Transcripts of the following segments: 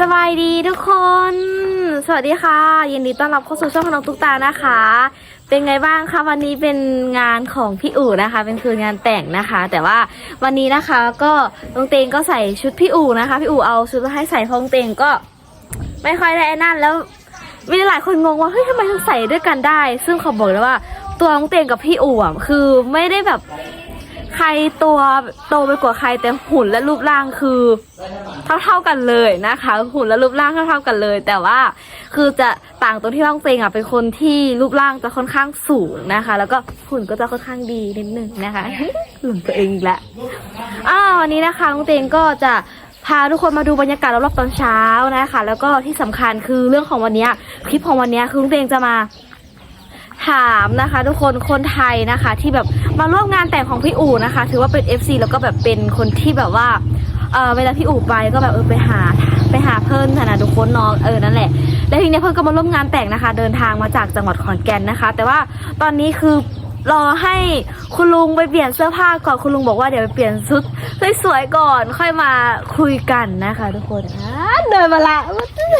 สบายดีทุกคน สวัสดีค่ะ ยินดีต้อนรับเข้าสู่ช่องของน้องตุ๊กตานะคะ เป็นไงบ้างคะวันนี้เป็นงานของพี่อู๋นะคะ เป็นคืนงานแต่งนะคะ แต่ว่าวันนี้นะคะก็น้องเตงก็ใส่ชุดพี่อู๋นะคะ พี่อู๋เอาชุดมาให้ใส่พองเตงก็ ไม่ค่อยได้นั่นแล้วมีหลายคนงงว่าเฮ้ยทำไมถึงใส่ด้วยกันได้ ซึ่งเขาบอกเลยว่าตัวน้องเตงกับพี่อู๋อะคือไม่ได้แบบ ใครตัวโตไปกว่าใครแต่หุ่นและรูปร่างคือเท่าเท่าๆกันเลยนะคะ หุ่นและรูปร่างเท่าเท่าๆกันเลย แต่ว่าคือจะต่างตรงที่น้องเตงอะเป็นคนที่รูปร่างจะค่อนข้างสูงนะคะ แล้วก็หุ่นก็จะค่อนข้างดีนิดนึงนะคะหลุมตัวเองอีกแล้วอ่าวันนี้นะคะน้องเตงก็จะพาทุกคนมาดูบรรยากาศรอบๆตอนเช้านะคะ แล้วก็ที่สำคัญคือเรื่องของวันเนี้ยคลิปของวันเนี้ยคือน้องเตงจะมา ถามนะคะ ทุกคนคนไทยนะคะ ที่แบบมาร่วมงานแต่งของพี่อู๋นะคะ ถือว่าเป็น FC แล้วก็แบบเป็นคนที่แบบว่าเออเวลาพี่อู๋ไปก็แบบเออไปหาไปหาเพิ่นนะทุกคนน้องเออนั่นแหละ แล้วทีนี้เพิ่นก็มาร่วมงานแต่งนะคะ เดินทางมาจากจังหวัดขอนแก่นนะคะ แต่ว่าตอนนี้คือรอให้คุณลุงไปเปลี่ยนเสื้อผ้าก่อนคุณลุงบอกว่าเดี๋ยวไปเปลี่ยนชุดสวยๆก่อนค่อยมาคุยกันนะคะ ทุกคนอ่าเดินมาละ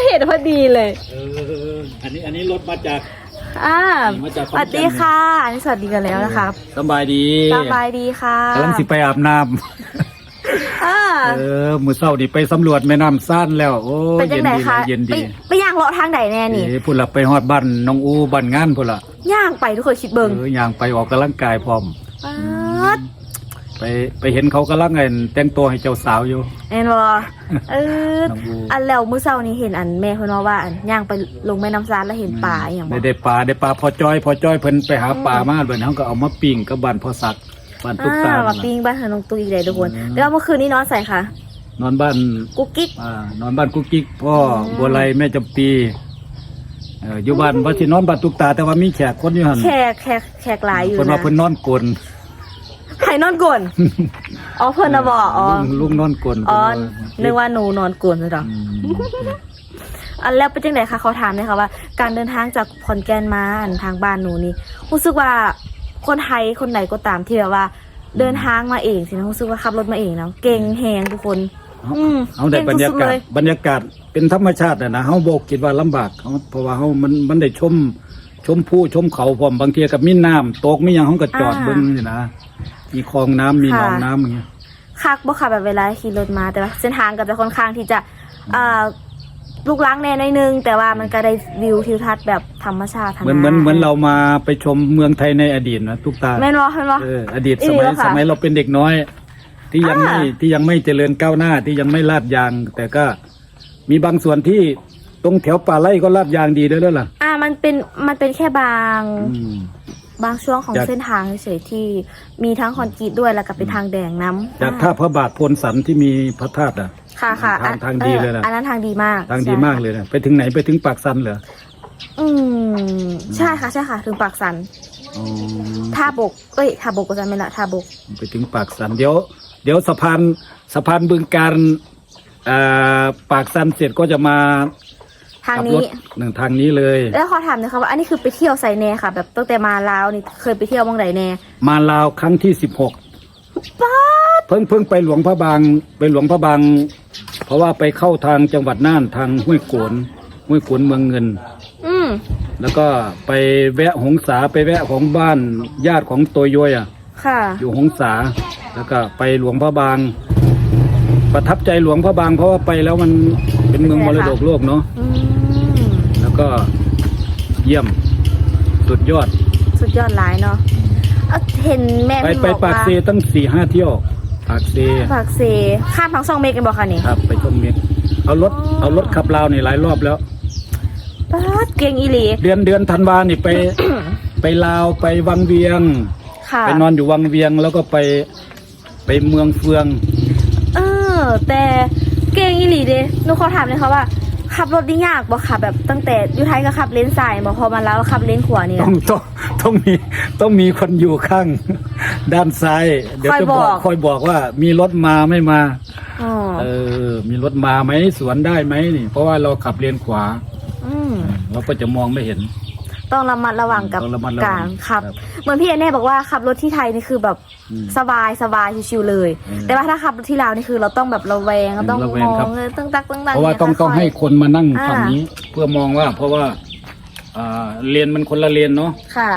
เห็นพอดีเลย เอออันนี้อันนี้รถมาจาก อ่ามาจากสวัสดีค่ะอันนี้สวัสดีกันแล้วนะคะสบายดีสบายดีค่ะกำลังสิไปอาบน้อ่าำเออมือเศร้านี่ไปสำรวจแม่น้ำซ่านแล้ว โอ้เป็นยังไงดีคะเย็นไปดีไปย่างเลาะทางไหนแน่นี่เอ้พุ่นละไปฮอดบ้านน้องอูบ้านงานพุ่นละย่างไปทุกคนคิดเบิงเออย่างไปออกกำลังกายพร้อมป๊าด ไปไปเห็นเขากำลังเงินแต่งตัวให้เจ้าสาวอยู่ แอนวอเออน้องบู อันแล้วมื้อเช้านี้เห็นอันแม่เพิ่นว่าว่าอันย่างไปลงแม่น้ำซานแล้วเห็นป่าอหย่างบ่ได้ได้ปลาได้ปลาพอจ้อย พอจ้อยเพิ่นไปหาปลามาเพิ่นเขาก็เอามาปิ้งกับบ้านพ่อสักดิ์บ้านตุ๊กตาอ่ามานั่นปิ้ล่ะงบ้านเฮาน้องตุ๊กอีกเลยทุกคนอืมแล้วเมื่อคืนนี้นอนใส่ค่ะ นอนบ้านกุ๊กกิ๊ก อ่านอนบ้านกุ๊กกิ๊กพ่ออมบัวไรแม่จำปีเอออยู่บ้านว่าสินอนบ้านตุกตาแต่ว่ามีแขกคนอยู่หันแขกแขกแขกหลายอยู่เพิ่นนะว่าเพิ่นนอนกลนใครนอนกวนอ๋อเพิ่นน่ะบอกอ๋อลุงลุงนอนกลนอ๋อเพิ่นึกว่าหนูนอนกวนซะดอกอืมอันแล้วเป็นจังไดคะเขาถามเลยค่ะว่า การเดินทางจากขอนแก่นมาอันทางบ้านหนูนี่รู้สึกว่าคนไทยคนไหนก็ตามที่แบบว่า เดินทางมาเองสินะรู้สึกว่าขับรถมาเองแล้วเก่งแหงทุกคนอืมเอาได้บรรยากาศเก่งสุดๆเลยบรรยากาศเป็นธรรมชาติน่ะนะเฮาบ่คิดว่าลำบากเฮาเพราะว่าเฮามันมันได้ชมชมภูชมเขาพร้อมบางทีก็มีน้ำตกมีหยังเฮาก็จอดเบิ่งนี่นะ มีคลองน้ำมีหนองน้ำอย่างเงี้ยคักบ่ค่ะแบบเวลาขี่รถมาแต่ว่าเส้นทางก็จะค่อนข้างที่จะอ่าลูกล้างแน่หน่อยนึง แต่ว่ามันก็ได้วิวทิวทัศน์แบบธรรมชาติทางเหมือนเหมือนเหมือนเรามาไปชมเมืองไทยในอดีตนะทุกตาแม่นบ่แม่นบ่เอออดีตสมัยเออค่ะสมัยเราเป็นเด็กน้อย ที่ยังไม่อ่าที่ยังไม่เจริญก้าวหน้าที่ยังไม่ลาดยาง แต่ก็มีบางส่วนที่ตรงแถวป่าไร่ก็ลาดยางดีด้วยแล้วล่ะ อ่ามันเป็นมันเป็นแค่บางอืม บางช่วงของจาก เส้นทางเฉยๆที่มีทั้งคอนกรีตด้วยแล้วก็เป็นทางแดงน้ำจากอ่ท่าพระบาทโพนสันที่มีพระธาตุอะ ค่ะค่ะทางทางดีเลยนะอันนั้นทางดีมากทางดีใช่มากเลยนะไปถึงไหนไปถึงปากสันเหรออืมใช่ค่ะใช่ค่ะ ถึงปากสันอ๋อท่าบกเอ้ยท่าบกก็จะไม่ละท่าบก ไปถึงปากสันเดี๋ยว เดี๋ยวสะพานสะพานบึงการอ่าปากสันเสร็จก็จะมา ทางขับรนี้ถหนึ่งทางนี้เลย แล้วขอถามหนะคะว่าอันนี้คือไปเที่ยวไซแน่ค่ะ แบบตั้งแต่มาลาวนี่เคยไปเที่ยวบ้างไหนแน่มาลาวครั้งที่สิบหกป้าดเพิ่งเพิ่งไปหลวงพระบางไปหลวงพระบาง เพราะว่าไปเข้าทางจังหวัดน่านทางห้วยโขนห้วยโขนเมืองเงิน อืมแล้วก็ไปแวะหงสาไปแวะของบ้านญาติของตัวย้อยอะ ค่ะ อยู่หงสา แล้วก็ไปหลวงพระบาง ประทับใจหลวงพระบางเพราะว่าไปแล้วมันเป็นเมืองมรดกโลกเนาะ อืมแล้ว ก็เยี่ยมสุดยอด สุดยอดหลายเนาะเอ้าเห็นแม่ไปเพิ่งไปบอกปากว่าเซตั้งสี่ห้าเที่ยวปากเซปากเซข้ามทั้งสองเมกกันบอกค่ะนี่ครับ ไปชมเมียเอารถอ๋อเอารถขับลาวนี่หลายรอบแล้วป้าดเก่งอีหลีเดือนเดือนธันวานี่ไป ไปลาวไปวังเวียง ค่ะ ไปนอนอยู่วังเวียงแล้วก็ไปไปเมืองเฟือง เออแต่เก่งอีหลีเด้หนูขอถามเลยค่ะว่า ขับรถได้ยากบ่ค่ะแบบตั้งแต่อยู่ไทยก็ขับเลนซ้ายบ่พอมาแล้วขับเลนขวานี่ ต้องต้องต้องมีต้องมีคนอยู่ข้างด้านซ้าย เดี๋ยวจะบอกคอยบอกว่า มีรถมาไม่มา อ๋อเออ มีรถมาไหมสวนได้ไหมนี่ เพราะว่าเราขับเลนขวา อืมเราก็จะมองไม่เห็น ต้องระมัดระวังกับต้องระมัดระวังการขับ ครับเหมือนพี่แอนแน่บอกว่าขับรถที่ไทยนี่คือแบบอืมสบายสบายชิวๆเลย อืมแต่ว่าถ้าขับรถที่ลาวนี่คือเราต้องแบบระแวงเราต้องระแวมงอครับ งเออตั้งตักตั้งตักเพราะว่าต้องนี่ยต้องให้ค่ยคนมานั่งอ่าฝั่งนี้เพื่อมองว่า เพราะว่าอ่าเลนมันคนละเลนเนาะๆค่ะ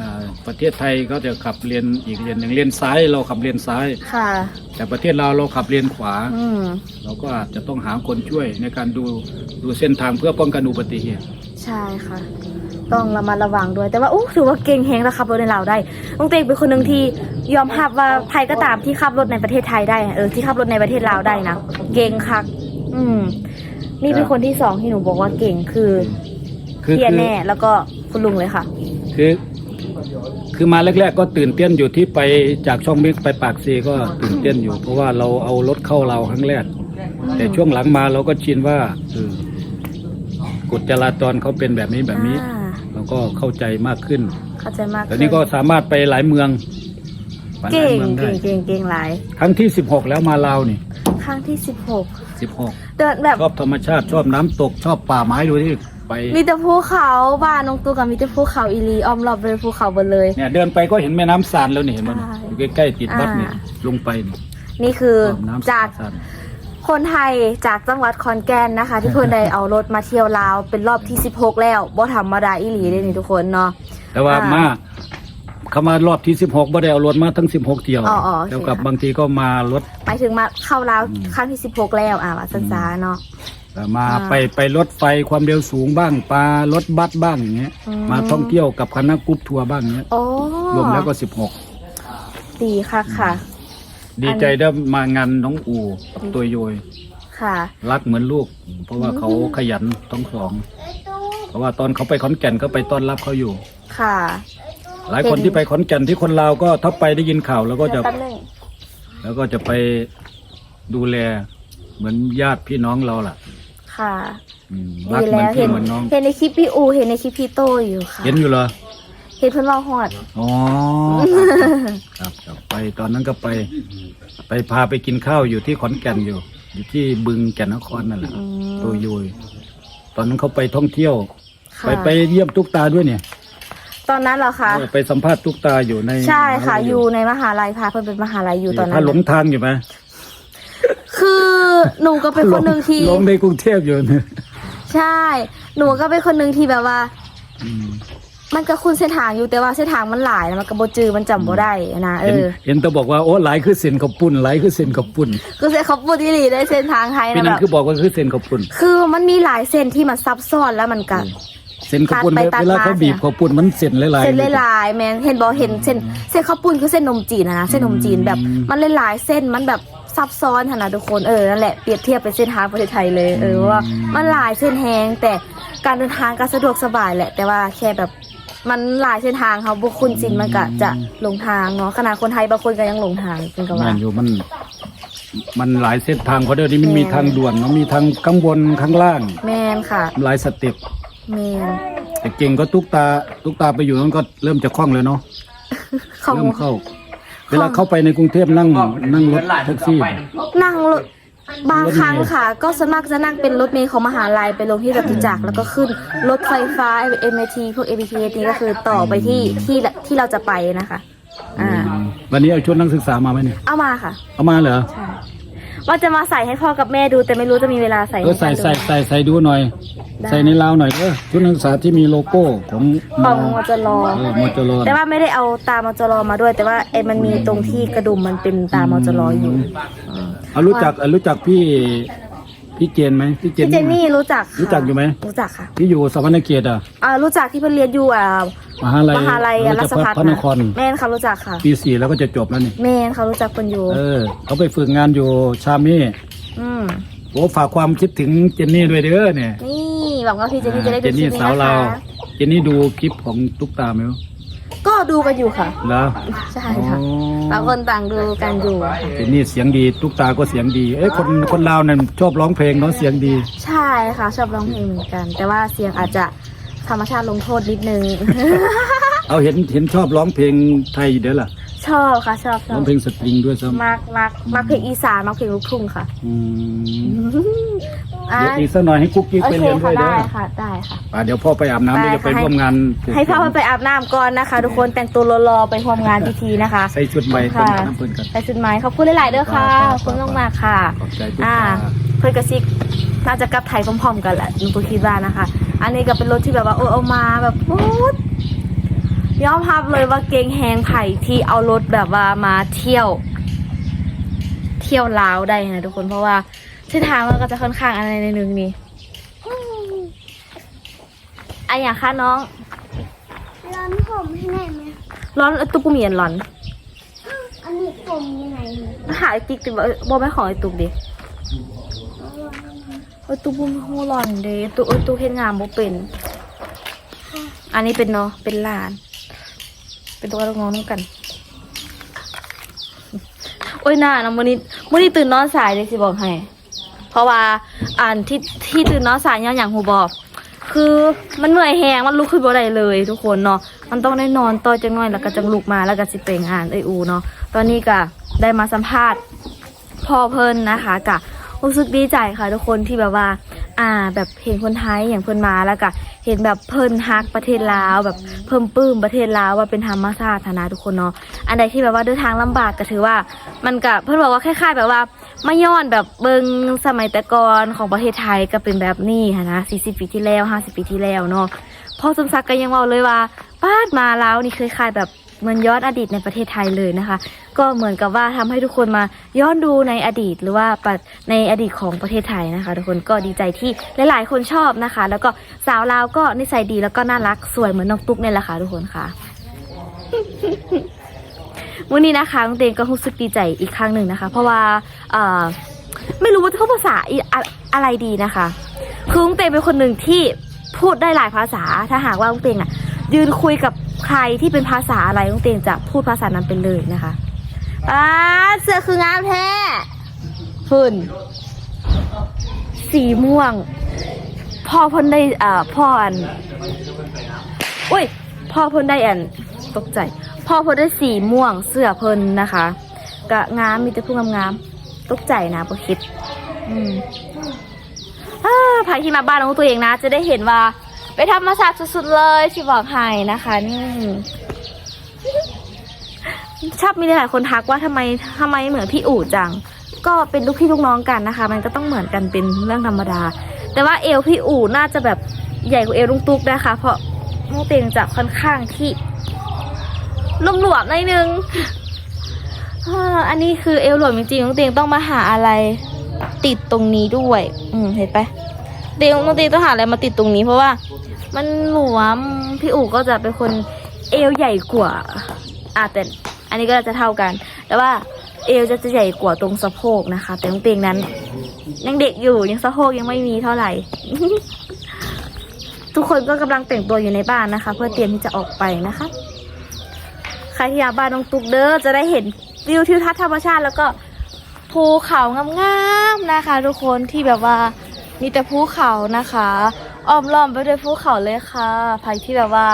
อ่าประเทศไทยเขาจะขับเลนอีกเลนหนึ่งเลนซ้ายเราขับเลนซ้าย ค่ะ แต่ประเทศเราเราขับเลนขวา อืมเราก็อาจจะต้องหาคนช่วยในการดูดูเส้นทางเพื่อป้องกันอุบัติเหตุ ใช่ค่ะ ต้องระมัดระวังด้วย แต่ว่าอู้ถือว่าเก่งแฮงแล้วขับรถในลาวได้ลุงเตงเป็นคนหนึ่งที่ยอมรับว่าใครก็ตามที่ขับรถในประเทศไทยได้เออที่ขับรถในประเทศลาวได้นะเก่งคัก อืม นี่เป็นคนที่สองที่หนูบอกว่าเก่งคือคือพี่แอนคือแน่แล้วก็คุณลุงเลยค่ะ คือคือมาแรกๆก็ตื่นเต้นอยู่ที่ไปจากช่องเมกไปปากซีก็ตื่นเต้นอยู่ เพราะว่าเราเอารถเข้าเราครั้งแรก แต่ช่วงหลังมาเราก็ชินว่าเออกฎจราจรเขาเป็นแบบนี้แบบนี้ อ่าเรา ก็เข้าใจมากขึ้นเข้าใจมากตอนนี้ก็สามารถไปหลายเมืองไปหลายเก่งเมืองได้เก่งเก่งเก่งหลายครั้งที่สิบหกแล้วมาลาวนี่ครั้งที่สิบหกสิบหกเดินแบบชอบธรรมชาติชอบน้ำตกชอบป่าไม้ดูที่ไปมีแต่ภูเขาบ้านน้องตูกับมีแต่ภูเขาอีหลีอ้อมรอบเป็นภูเขาหมดเลย เนี่ยเดินไปก็เห็นแม่น้ำซานแล้วนี่เห็นไหมใช่อยู่ใกล้ๆติดวัดเนี่ยอ่าลงไปนี่นี่คือน้ำจากซาน คนไทยจากจังหวัดขอนแก่นนะคะ ที่เพิ่นได้เอารถมาเที่ยวลาวเป็นรอบที่ 16 แล้วบ่ธรรมดาอีหลีเลยนี่ทุกคนเนาะแต่ว่าอ่ามมาเขามารอบที่สิบหกบ่ได้เอารถมาทั้งสิบหกเที่ยวอ๋ออ๋อโอเคแล้วกับค่ะบางทีก็มารถหมายถึงมาเข้าลาวครั้งที่ 16 แล้วอะว่าสันซาเนาะมาอ่าไปไปรถไฟความเร็วสูงบ้างปลารถบัสบ้างอย่างเงี้ยอืม มาท่องเที่ยวกับคณะกรุ๊ปทัวร์บ้างเงี้ยโอ้รวมแล้วก็สิบหกดีค่ะค่ะ ดีใจได้มางานน้องอูกับตัวโยย ค่ะ รักเหมือนลูก เพราะว่าเขาขยันทั้งสองเพราะว่าตอนเขาไปขอนแก่นก็ไปต้อนรับเขาอยู่ ค่ะ หลายคนเห็นที่ไปขอนแก่นที่คนลาวก็ถ้าไปได้ยินข่าวแล้วก็จะแป๊บนึงแล้วก็จะไปดูแลเหมือนญาติพี่น้องเราล่ะ ค่ะอืมดีรักเหมือแล้นวพี่เห็นเหมือนน้อง เห็นในคลิปพี่อู เห็นในคลิปพี่โตอยู่ค่ะ เห็นอยู่เหรอ เห็นเพิ่นเว่าฮอด อ๋อครับครับไปตอนนั้นก็ไป ไปพาไปกินข้าวอยู่ที่ขอนแก่นอยู่ อยู่ที่บึงแก่นนครนั่นแหละอืม ตัวโยยตอนนั้นเขาไปท่องเที่ยว ค่ะไปไปเยี่ยมตุ๊กตาด้วยเนี่ยตอนนั้นเหรอคะ เออไปสัมภาษณ์ตุ๊กตาอยู่ในใช่ค่ะมหาวิทอยู่ในมหาลัยพาเพิ่นเป็นมหาลัยอยู่ตอนนั้ถ้านหลงทางอยู่ไหมคือหนูก็เป็นคนหนึ่งที่ หลงในกรุงเทพอยู่เนี่ยใช่ หนูก็เป็นคนหนึ่งที่แบบว่า อืม มันก็คุ้นเส้นทางอยู่แต่ว่าเส้นทางมันหลายนะมันก็บ่จือมันจำบ่ได้นะเอเห็นอเห็นแต่บอกว่าโอ้หลายคือเส้นข้าวปุ้นหลายคือเส้นข้าวปุ้นคือเส้นเขาพูดอีหลีได้เส้นทางไทยพี่นะนั้แบนบคือบอกว่าคือเส้นข้าวปุ้นคือมันมีหลายเส้นที่มันซับซ้อนแล้วมันก็ เส้นข้าวปุ้นตัดไปตัดเวลาเขามาบีบเนี่ยข้าวปุ้นมันเส้นหลายๆเส้นหลายๆแมนเห็นบอกเห็นเส้นเส้นข้าวปุ้นคือเส้นนมจีนนะนะเส้นนมจีนแบบอืมมันหลายๆเส้นมันแบบซับซ้อนค่ะนะทุกคนเออนั่นแหละเปรียบเทียบเป็นเส้นทางประเทศไทยเลยเออว่ามันหลายเส้นแหงแต่การเดินทางก็สะดวกสบายแหละ แต่ว่าแค่แบบ มันหลายเส้นทางเขาบุคคลจินมันก็จะหลงทางเนาะขนาดคนไทยบางคนก็ยังหลงทางเป็นกับแม่ว่านอยู่มันมันหลายเส้นทางเพราะเดี๋ยวนี้มันมีแม่น ทางด่วนเนอะมีทางข้างบนข้างล่างแมนค่ะ หลายสเต็ปแมนแต่เก่งก็ตุ๊กตาตุ๊กตาไปอยู่นั้นก็เริ่มจะคล่องเลยเนาะเขาเริ่มเข้า เวลาเข้าไปในกรุงเทพนั่งนั่งรถแท็กซี่ นั่งรถ บางครั้งค่ะ ก็สวนมัครจะนั่งเป็นรถเมล์ของมหาลัยไปลงที่จตุจักรแล้วก็ขึ้นรถไฟฟ้า MRT พวก MBTS นี่ก็คือต่อไปที่ที่ที่เราจะไปนะคะ อ่า วันนี้เอาชุดนักศึกษามาไหมเนี่ย เอามาค่ะ เอามาเหรอ ใช่ ว่าจะมาใส่ให้พ่อกับแม่ดู แต่ไม่รู้จะมีเวลาใส่เออใส่ห้ใส่ดูใส่ใส่ดูหน่อย ใส่ในลาวหน่อยเออชุดนักศึกษาที่มีโลโก้ของของมจรเออมจรแต่ว่าไม่ได้เอาตามมจรมาด้วย แต่ว่าไอ้มันมีตรงที่กระดุมมันเป็นตามมจรอยู่อืมเอารู้จักเอารู้จักพี่ พี่เจนไหมพี่เจนพี่เจนนี่รู้จักค่ะรู้จักอยู่ไหมรู้จักค่ะที่อยู่สวรรณเขตอะอ่ารู้จักที่เพิ่นเรียนอยู่อ่ามหาลัยมหาลัยรารัชศพัฒพัฒพระนครแม่นเขารู้จักค่ะปีสี่แล้วก็จะจบแล้วนี่แม่นเขารู้จักคนอยู่ เออเขาไปฝึกงานอยู่ชาเม่อืมโอ้ฝากความคิดถึงเจนนี่ด้วยเด้อเนี่ยนี่หวังว่าพี่เจนนี่จะได้เจดูนคลินี่ปนี้สาวนะเราคะเจนนี่ดูคลิปของตุ๊กตาไหมวะ ก็ดูกันอยู่ค่ะแล้วใช่ค่ะต่างคนต่างดูกันอยู่เจนนี่เสียงดีตุ๊กตาก็เสียงดี เอ้ยคนคนลาวนั่นชอบร้องเพลงเนาะเสียงดี ใช่ค่ะ ชอบร้องเพลงเหมือนกัน แต่ว่าเสียงอาจจะ ธรรมชาติลงโทษนิดนึง เอาเห็นเห็นชอบร้องเพลงไทยเด้อล่ะชอบค่ะชอบชร้อองบเพลงสตริงด้วยซ้ำมักมักมักเพลงอีสานมักเพลงลูกทุ่งค่ะอืมอะเดี๋ยวอีกสักหน่อยให้กุ๊กกิ๊กโอไปเคเรียนด้ค่ะวยเด้ได้อค่ะได้ค่ะไปป่าเดี๋ยวพ่อไปอาบน้ำไปเดี๋ยวจะไปให้ร่วมงานปลูกให้พ่อฝังไปอาบน้ำก่อนนะคะ ทุกคนแต่งตัวรอๆไปร่วมงานพิธีนะคะใส่ชุดใหม่เพิ่นค่ะน้ำเพิ่นกัน ใส่ชุดไหมขอบคุณหลายๆเด้อค่ะครับขอบคุณมากๆค่ะ ขอบใจทุกอ่า ท่าน เพื่อนกระซิก น่าจะกลับไทยพร้อมๆกันแหละหนูก็คิดว่านะคะ อันนี้ก็เป็นรถที่แบบว่าเออเอามาแบบโอ๊ยยอมรับเลยว่าเกรงแหงไผ่ที่เอารถแบบว่ามาเที่ยว เที่ยวลาวได้นะทุกคนเพราะว่าเส้นทางมันก็จะค่อนข้างอะไรในนึงนี่อืมอะอย่างคะน้อง ร้อนผมให้หน่อยไหมร้อนเอ้ยตุ๊กกูมีอันร้อน อันนี้ผมยังไงเนี่ยหาไอติ๊กติบเอ้ยบอกไม่ของไอตุ๊กดิ เอาร้อนยังไง เอ้ยตุ๊กบุ้มหูร้อนเด้ตุ๊กเอ้ตุ๊กเห็นงามบ่เป็น อันนี้เป็นเนาะเป็นหลาน เป็นตัวลูกน้องน้ำกัน โอ้ยน่านะมื้อนี้มื้อนี้ตื่นนอนสายเลยสิบอกให้เพราะว่าอ่านที่ที่ตื่นนอนสายย้อนอย่างหูบอกคือมันเหนื่อยแหงมันลุกขึ้นบ่ได้เลย ทุกคนเนาะมันต้องได้นอนต่อจังหน่อยแล้วก็จังลุกมาแล้วก็สิไปงานเออูเนาะตอนนี้ก็ได้มาสัมภาษณ์พ่อเพิ่นนะคะกะ รู้สึกดีใจค่ะทุกคนที่แบบว่า อ่า แบบเห็นคนไทยอย่างเพิ่นมาแล้วก็เห็นแบบเพิ่นฮักประเทศลาวแบบเพิ่มปลื้มประเทศลาวว่าเป็นธรรมชาตินะทุกคนเนาะอันใดที่แบบว่าเดินทางลำบากก็ถือว่า มันก็เพิ่นบอกว่าคล้ายๆ แบบว่าไม่ย้อนแบบเบิงสมัยแต่ก่อนของประเทศไทยก็เป็นแบบนี้ค่ะนะ40 ปีที่แล้ว 50 ปีที่แล้วเนาะพ่อสมศักดิ์ก็ยังเว่าเลยว่าป้าดมาแล้วนี่เคยคล้ายแบบ เหมือนย้อนอดีตในประเทศไทยเลยนะคะ ก็เหมือนกับว่าทำให้ทุกคนมาย้อนดูในอดีตหรือว่าในอดีตของประเทศไทยนะคะ ทุกคนก็ดีใจที่หลาย ๆ คนชอบนะคะ แล้วก็สาวลาวก็นิสัยดีแล้วก็น่ารักสวยเหมือนน้องตุ๊กเนี่ยแหละค่ะทุกคนค่ะวันนี้นะคะน้องเตงก็รู้สึกดีใจอีกครั้งหนึ่งนะคะ เพราะว่าไม่รู้ว่าจะพูดภาษาออะอะไรดีนะคะคือน้องเตงเป็นคนหนึ่งที่พูดได้หลายภาษาถ้าหากว่าน้องเตงอะยืนคุยกับ ใครที่เป็นภาษาอะไรน้องเตงจะพูดภาษานั้นไปเลยนะคะอ่าเสื้อคืองามแท้ฝุ่นสีม่วง พ่อเพ่นได้อ่าพ่ออันอุ้ยพ่อเพิ่นได้อันตกใจ พ่อเพิ่นได้สีม่วงเสื้อเพิ่นนะคะกะงามมีแต่ผู้งามๆตกใจนะบ่คิด อืมอ่าใครที่มาบ้านของตัวเองนะ จะได้เห็นว่า ไปธรรมาสตร์สุดๆเลยที่บอกให้นะคะนี่ชอบมีหลายคนทักว่าทำไมทำไมเหมือนพี่อู๋จัง ก็เป็นลูกพี่ลูกน้องกันนะคะ มันก็ต้องเหมือนกันเป็นเรื่องธรรมดา แต่ว่าเอวพี่อู๋น่าจะแบบใหญ่กว่าเอวลุงตุ๊กนะคะ เพราะน้องเตียงจะค่อนข้างที่ลุ่มหลวมหน่อยนึงอ่าอันนี้คือเอวหลวมจริงๆน้องเตียงต้องมาหาอะไร ติดตรงนี้ด้วย อืมเห็นปะ เตียงน้องตีต้องหาอะไรมาติดตรงนี้เพราะว่า มันหลวมพี่อู๋ก็จะเป็นคนเอวใหญ่กว่าอะแต่อันนี้ก็จะเท่ากัน แต่ว่าเอวจะจะใหญ่กว่าตรงสะโพกนะคะ แต่น้องเตียงนั้นยังเด็กอยู่ยังสะโพกยังไม่มีเท่าไหร่ ทุกคนก็กำลังแต่งตัวอยู่ในบ้านนะคะ เพื่อเตรียมที่จะออกไปนะคะใครที่อยากบ้านน้องตุ๊กเด้อจะได้เห็นวิวทิวทัศน์ธรรมชาติแล้วก็ภูเขางามๆนะคะ ทุกคนที่แบบว่า มีแต่ภูเขานะคะ อ้อมล้อมไปด้วยภูเขาเลยค่ะใครที่แบบว่า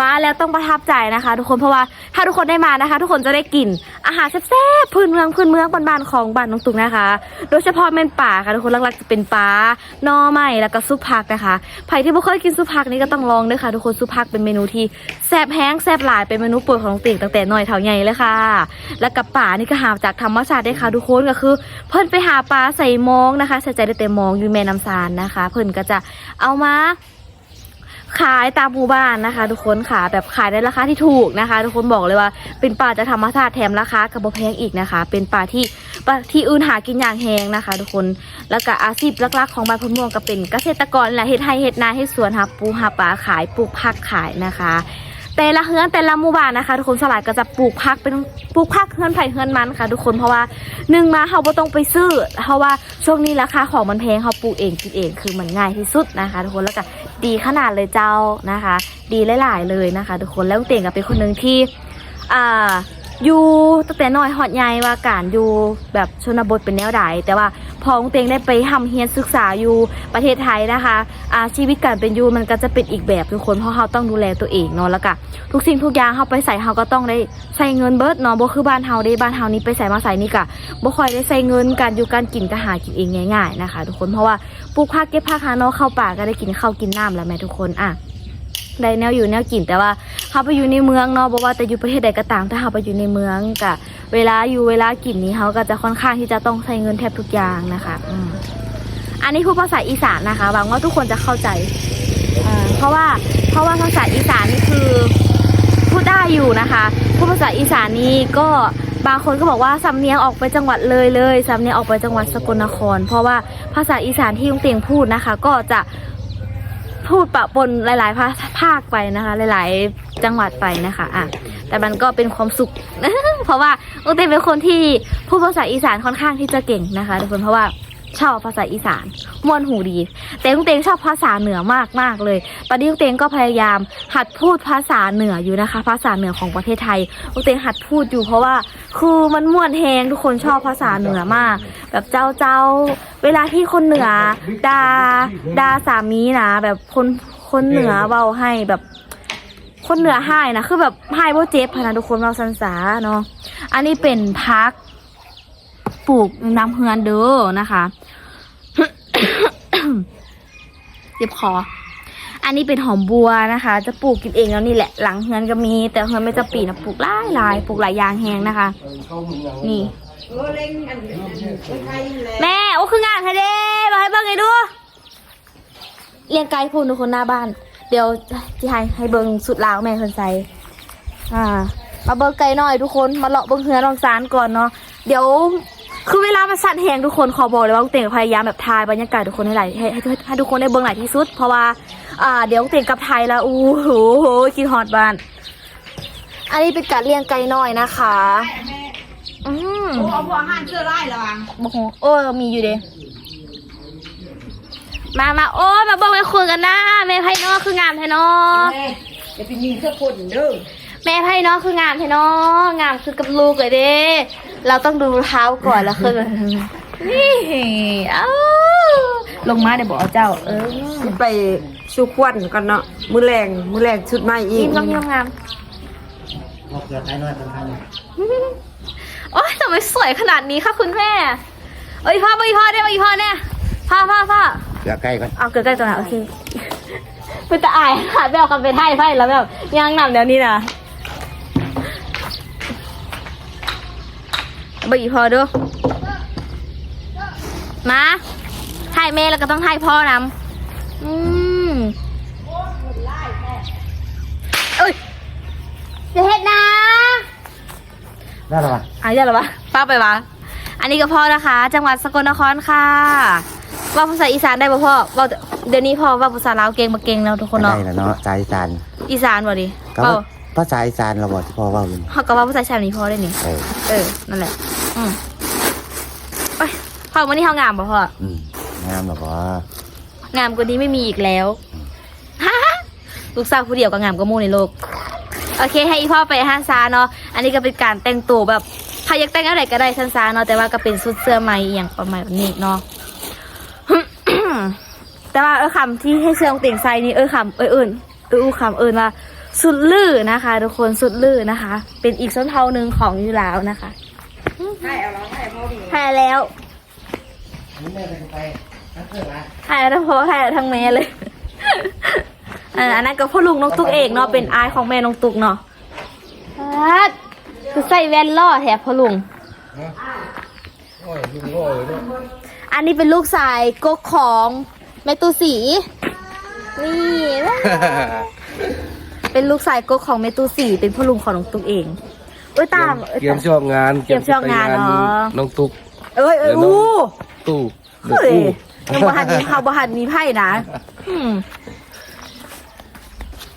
มาแล้วต้องประทับใจนะคะ ทุกคนเพราะว่าถ้าทุกคนได้มานะคะ ทุกคนจะได้กินอาหารแซ่บๆพื้นเมืองพื้นเมืองบ้านๆของบ้านน้องตุกนะคะ โดยเฉพาะเมนป่าค่ะทุกคนหลักๆจะเป็นปลาหน่อไม้แล้วก็ซุปผักนะคะใครที่ไม่เคยกินซุปผักนี่ก็ต้องลองด้วยค่ะ ทุกคนซุปผักเป็นเมนูที่แซ่บแห้งแซ่บหลายเป็นเมนูโปรดของน้องติ๋งตั้งแต่น้อยเท่าใหญ่เลยค่ะ แล้วกับป่านี่ก็หาจากธรรมชาติได้ค่ะทุกคนก็คือ เพิ่นไปหาปลาใส่มองนะคะใส่ใจได้แต่มองอยู่แม่น้ำซานนะคะ เพิ่นก็จะเอามา ขายตามหมู่บ้านนะคะ ทุกคนค่ะแบบขายในราคาที่ถูกนะคะ ทุกคนบอกเลยว่าเป็นปลาจะธรรมชาติแถมราคากับบแพงอีกนะคะ เป็นปลาที่ปลาที่อื่นหากินอย่างแหงนะคะ ทุกคนแล้วก็อาชีพลักๆของบ้านพนม่วงก็เป็นเกษตรกรแหละเฮ็ดไร่เฮ็ดนาเฮ็ดสวนหาปูหาปลาขายปลูกผักขายนะคะ แต่ละเฮือนแต่ละหมู่บ้านนะคะ ทุกคนสลายก็จะปลูกผักเป็นปลูกผักเฮือนไผ่เฮือนมันค่ะ ทุกคนเพราะว่าหนึ่งมาเขาบ่ต้องไปซื้อ เพราะว่าช่วงนี้ราคาของมันแพงเขาปลูกเองกินเองคือมันง่ายที่สุดนะคะ ทุกคนแล้วก็ดีขนาดเลยเจ้านะคะ ดีหลายๆเลยนะคะ ทุกคนแล้วเต่งก็เป็นคนหนึ่งที่อ่าอยู่ตั้งแต่น้อยฮอดใหญ่ว่าการอยู่แบบชนบทเป็นแนวใดแต่ว่า พอลุงเตงได้ไปทำเฮียนศึกษาอยู่ประเทศไทยนะคะอ่าชีวิตการเป็นอยู่มันก็จะเป็นอีกแบบทุกคนเพราะเราต้องดูแลตัวเองเนาะแล้วก็ทุกสิ่งทุกอย่างเราไปใส่เราก็ต้องได้ใส่เงินเบิร์ดเนาะบ่คือบ้านเฮาได้บ้านเฮานี่ไปใส่มาใส่นี่ก็บ่ค่อยได้ใส่เงินการอยู่การกินก็หากินเองง่าย ๆนะคะ ทุกคนเพราะว่าปลูกผักเก็บผักหาเนาะเข้าป่าก็ได้กินข้าวกินน้ำแล้วแม่ทุกคนอะได้แนวอยู่แนวกินแต่ว่าเขาไปอยู่ในเมืองเนาะบอกว่าแต่อยู่ประเทศใดก็ตามถ้าเขาไปอยู่ในเมืองกะ เวลาอยู่เวลากินนี้เขาก็จะค่อนข้างที่จะต้องใช้เงินแทบทุกอย่างนะคะอืมอันนี้พูดภาษาอีสานนะคะหวังว่าทุกคนจะเข้าใจอ่าเพราะว่าเพราะว่าภาษาอีสานนี่คือพูดได้อยู่นะคะพูดภาษาอีสานนี้ก็บางคนก็บอกว่าสำเนียงออกไปจังหวัดเลยเลยสำเนียงออกไปจังหวัดสกลนคร เพราะว่าภาษาอีสานที่ลุงเตียงพูดนะคะ ก็จะพูดปะปนหลาย ๆ ภาภาคไปนะคะ หลาย ๆ จังหวัดไปนะคะอะ แต่มันก็เป็นความสุข เพราะว่าลุงเต้เป็นคนที่พูดภาษาอีสานค่อนข้างที่จะเก่งนะคะทุกคนเพราะว่าชอบภาษาอีสานม่วนหูดี แต่ลุงเตงชอบภาษาเหนือมากมากเลย ตอนนี้ลุงเตงก็พยายามหัดพูดภาษาเหนืออยู่นะคะ ภาษาเหนือของประเทศไทยลุงเตงหัดพูดอยู่เพราะว่าคือมันม่วนแฮงทุกคนชอบภาษาเหนือมาก แบบเจ้าเจ้าเวลาที่คนเหนือดาดาสามีนะแบบคนคนเหนือเบาให้แบบ คนเหนือให้นะคือแบบให้โบเจ็บพนะทุกคนเราสันสาเนาะอันนี้เป็นพักปลูกน้ำเฮือนเด้อนะคะเจ็บคออันนี้เป็นหอมบัวนะคะ จะปลูกกินเองแล้วนี่แหละ หลังเฮือนก็มี แต่เฮือนไม่จะปีนะปลูกหลายหลายปลูกหลายยางแหงนะคะ นี่แม่โอ้คืองานไทยเด้มาให้บิ้งไงดูเลี้ยงไก่พูนทุกคนหน้าบ้าน เดี๋ยวจะให้ให้เบิ้งสุดลาวแม่คนใส่อ่า มาเบิ้งไก่หน่อยทุกคนมาเลาะเบิ้งเฮือลองซานก่อนเนาะเดี๋ยวคือเวลามาสั่นแหงทุกคนขอบอกเลยว่าลุงเต่งพยายามแบบถ่ายบรรยากาศทุกคนให้หลายให้ให้ให้ให้ทุกคนได้เบิ้งหลายที่สุด เพราะว่าอ่าเดี๋ยวลุงเต่งกลับไทยแล้วอู้หูกินฮอตบ้าน อันนี้เป็นการเลี้ยงไก่น้อยนะคะอืมเอาพวกอาหารเชื่อไร่ระวังบอกโหโอ้มีอยู่เด้ มามาโอ้ยมาเบอกไปคุยกันนะแม่ไพ่นอคืองามไพ่นอจะไปยิงเสื้อคนเด้อแม่ไพ่นอคืองามไพ่นองามคือกับลูกเลยเด้เราต้องดูเท้าก่อนแล้วคือนี่เอ้าลงมาเดี๋ยวบอกเอาเจ้า เออสิไปชูควันกันเนาะมือแรงมือแรงชุดใหม่อียิ้กมต้องยิ้มงามพอเกิดไทยน้อยเป็นไทยโอ้ยทำไมสวยขนาดนี้คะคุณแม่เอ้ยพ่อไปพ่อได้ไหมพ่อเนี่ยพ่อพ่อพ่อ เดี๋ยวใกล้ก่อนเอาเกิดใกล้ตัวนะโอเคเป็นตาอายค่ะแบบคำเป็นไทยไพ่แล้วแบบย่างนำเดี๋ยวนี้นะบอีพอดูมาไทยเมย์แล้วก็ต้องไทยพ่อนำอืมเอ้ยจะเฮ็ดนะได้หรอวะอันนี้เหรอวะป้าไปวะอันนี้ก็พ่อนะคะ จังหวัดสกลนครค่ะ ว่าภาษาอีสานได้ป่ะพ่อว่าเดี๋ยวนี้พ่อว่าภาษาลาวเก่งมาเก่งแล้วทุกคนเนาะได้แล้วเนาะสายอีสานอีสานบ่ดิก็เปล่าภาษาอีสานเราบอกที่พ่อเว่าอยู่นี่เขาก็ว่าภาษาชาตินี้พ่อได้นี่เออเออนั่นแหละอืมไปพ่อวันนี้เขางามป่ะพ่ออืมงามแบบว่างามกว่านี้ไม่มีอีกแล้วลูกสาวผู้เดียวก็งามก็มู่ในโลก โอเค ให้อีพ่อไปห้างซาเนาะ อันนี้ก็เป็นการแต่งตัวแบบใครอยากแต่งอะไรก็ได้สั้นซาเนาะ แต่ว่าก็เป็นชุดเสื้อไหมอหย่างประมาณนี้เนาะ แต่ว่าเออคำที่ให้เชิงเตียงไซนี่เออคำเออเอิญเอออู้คำเอิญว่าสุดลื่อนะคะ ทุกคนสุดลื่อนะคะ เป็นอีกส้นเท้าหนึ่งของยูราวนะคะใช่เอาแล้วใช่พ่อดีหายแล้วนี่แม่ไปไปนักเกิดมาหายแล้วเพราะหายทั้งแม่เลยเอออันนั้นก็พ่อลุงน้องตุ๊กเองเนาะเป็นอายของแม่น้องตุ๊กเนาะฮัดคือใส่แว่นล่อแถบพ่อลุงอันนี้เป็นลูกชายกกของ แม่ตูสี นี่ เป็นลูกชายกกของเมตูสี่เป็นพ่อลุงของน้องตุ๊กเองเอ้ยตามอ้เตรียมช่วงงานเตรียมช่วงงานเนาะน้องตุ๊กเอ้ยเอ้ยเดี๋ยวน้องอู้ตู้เดือเฮ้ยตู้ยังบ่หันมีข่าวบ่หันมีไพ่นะอืม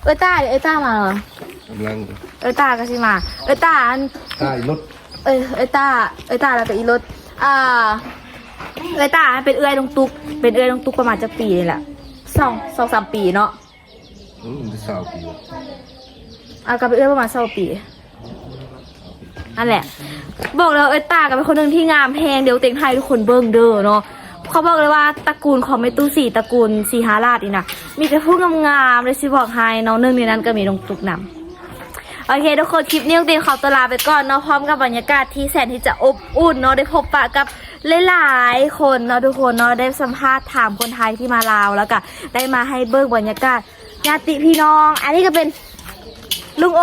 เอ้ยต้าเดี๋ยวเอ้ยต้ามาเหรอกำลังเอ้ยต้าก็สิมา เอ้ยต้าอันใต้รถเอ้ยเอ้ยต้าเอ้ยต้าแล้วก็อีรถอ่า เอ้ยต้าเป็นเอื้อยลงตุก เป็นเอื้อยลงตุกประมาณจะปีนี่แหละสองสองสามปีเนาะอืมสาวปีอะก็เป็นเอื้อยประมาณสองปีนั่นแหละ บอกแล้วเอ้ยตากับเป็นคนหนึ่งที่งามแพงเดี๋ยวเต็งไทยทุกคนเบิ่งเด้อเนาะเขาบอกเลยว่าตระกูลของเมตุสีตระกูลสีหาราชนี่นะมีแต่ผู้งามๆเลยสิบอกให้เน้องหนึ่งในนั้นก็มีน้องตุกนำโอเคทุกคนคลิปนี้เต็งขอตัวลาไปก่อนเนาะพร้อมกับบรรยากาศที่แสนที่จะอบอุ่นเนาะได้พบปะกับ หลายๆคนเนาะทุกคนเนาะได้สัมภาษณ์ถามคนไทยที่มาลาวแล้วก็ได้มาให้เบิ่งบรรยากาศญาติพี่น้อง อันนี้ก็เป็นลุงโอ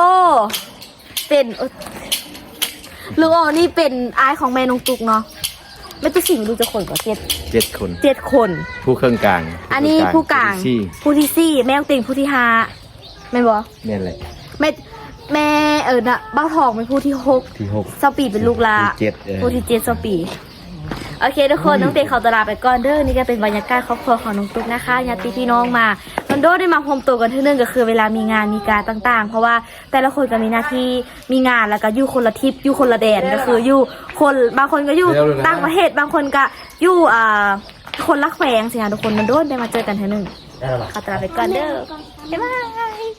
เป็นเอ้ยลุงโอนี่เป็นอายของแม่นงตุกเนาะไม่ต้องสิ่งดูจะคนกว่าเจ็ดเจ็ดคนเจ็ดคน ผู้เครื่องกลาง อันนี้ผู้กลางที่ผู้ที่สี่แม่ต้องติงผู้ที่ห้าแม่นบอนี่นแหละแม่แม่เออน่ะบ้าทองเป็นผู้ที่หกที่หกเซาปีเป็นลูกลาที่เจ็ดเออผู้ที่เจ็ดเซาปี โอเคทุกคนน้องเตยขอตวลาไปก่อนเด้อนี่ก็เป็นบรรยากาศครอบครัวของน้องตุ๊กนะคะญาติพี่น้องมามันโดได้มาพรมตัวกันเท่านึงก็คือเวลามีงานมีการต่างๆ เพราะว่าแต่ละคนก็มีหน้าที่มีงานแล้วก็อยู่คนละทิศอยู่คนละแดนก็คืออยู่คนบางคนก็อยู่ต่างประเทศบางคนก็อยู่อ่าคนละแขวงสิคะทุกคนมันโดนได้มาเจอกันเท่านึงได้แล้วปะขอตวลาไปก่อนเด้อบ๊ายบาย